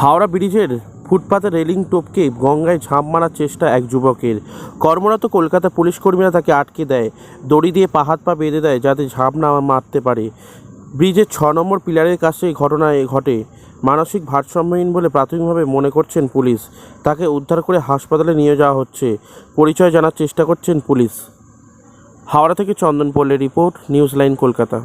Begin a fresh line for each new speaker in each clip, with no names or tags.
হাওড়া ব্রিজের ফুটপাতে রেলিং টপকে গঙ্গায় ঝাঁপ মারার চেষ্টা এক যুবকের। কর্মরত কলকাতা পুলিশ কর্মীরা তাকে আটকে দেয়। দড়ি দিয়ে পা, হাত পা বেঁধে দেয় যাতে ঝাঁপ না মারতে পারে। ব্রিজের ছ নম্বর পিলারের কাছে ঘটনা ঘটে। মানসিক ভারসাম্যহীন বলে প্রাথমিকভাবে মনে করছেন পুলিশ। তাকে উদ্ধার করে হাসপাতালে নিয়ে যাওয়া হচ্ছে। পরিচয় জানার চেষ্টা করছেন পুলিশ। হাওড়া থেকে চন্দন পল্লের রিপোর্ট নিউজ লাইন কলকাতা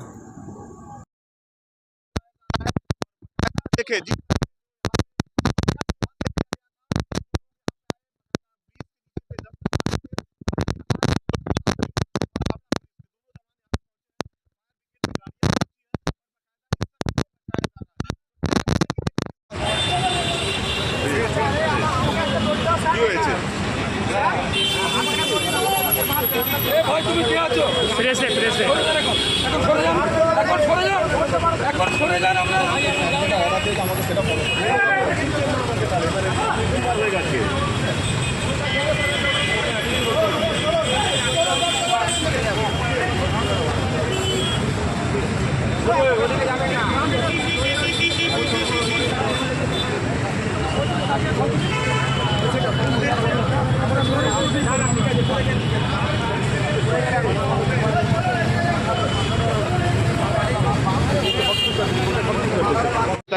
কি হয়েছে
প্রেসে প্রেসে এখন সরে যান এখন সরে যান এখন সরে যান আপনারা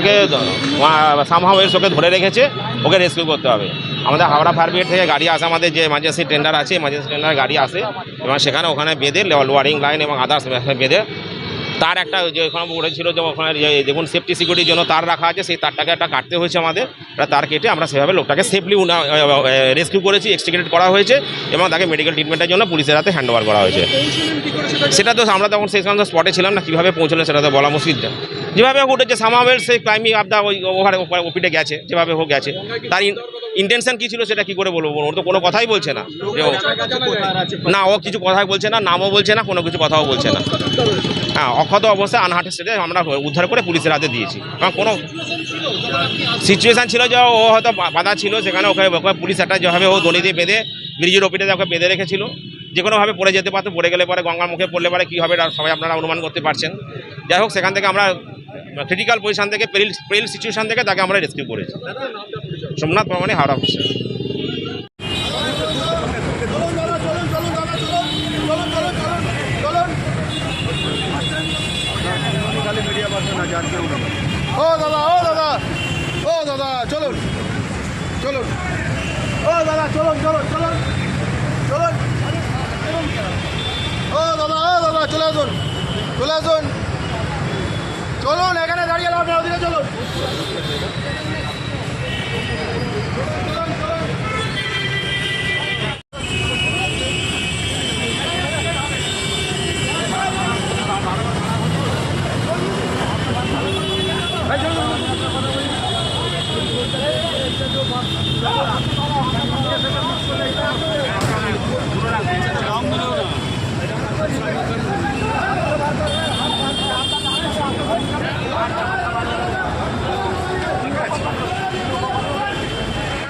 তাকে সামহাও এর ওকে ধরে রেখেছে ওকে রেস্কিউ করতে হবে। আমাদের হাওড়া ফায়ার ব্রিগেড থেকে গাড়ি আসে আমাদের যে এমার্জেন্সি টেন্ডার আছে এমার্জেন্সি টেন্ডার গাড়ি আসে এবং সেখানে ওখানে বেঁধে লোয়ারিং লাইন এবং আদার্স বেঁধে তার একটা যে ওখানে উঠেছিল যে ওখানে দেখুন সেফটি সিকিউরিটির জন্য তার রাখা আছে সেই তারটাকে একটা কাটতে হয়েছে আমাদের একটা তার কেটে আমরা সেভাবে লোকটাকে সেফলি রেস্কিউ করেছি এক্সট্রিকেট করা হয়েছে এবং তাকে মেডিকেল ট্রিটমেন্টের জন্য পুলিশের হাতে হ্যান্ড করা হয়েছে। সেটা? তো আমরা তখন সেই সময় স্পটে ছিলাম না কীভাবে পৌঁছলেন সেটা তো বলা মুশকিল যেভাবে হোক উঠেছে সামাবের সেই ক্লাইম্বিং আপ দা ওই ওভারে ওপিটে গেছে, যেভাবে হোক গেছে। তার ইন্টেনশন কী ছিল সেটা কি করে বলব ওর তো কোনো কথাই বলছে না। যে না, ও কিছু কথাই বলছে না, নামও বলছে না, কোনো কিছু কথাও বলছে না। হ্যাঁ অক্ষত অবস্থায় আনহাটের স্টেটে আমরা উদ্ধার করে পুলিশের হাতে দিয়েছি। কারণ কোনো সিচুয়েশান ছিল যে ও হয়তো বাধা ছিল, সেখানে ওকে পুলিশ একটা যেভাবে ও দড়ি দিয়ে বেঁধে ব্রিজের ওপিটে ওকে বেঁধে রেখেছিল। যে কোনোভাবে পড়ে যেতে পারতো, পড়ে গেলে পরে গঙ্গার মুখে পড়লে পরে কী হবে সবাই আপনারা অনুমান করতে পারছেন। যাই হোক, সেখান থেকে আমরা ক্রিটিক্যাল পজিশন থেকে পেরিল পেরিল সিচুয়েশন থেকে তাকে আমরা রেস্কিউ করেছি। সোমনাথ ভবনে, হাওড়া পুলিশ
ও দাদা ও দাদা ও দাদা, চলুন চলুন। ও দাদা, চলুন চলুন চলুন চলুন। ও দাদা ও দাদা, চলে আসুন চলে আসুন। চলুন এখানে দাঁড়িয়ে লাভ না ওদিকে চলুন Go!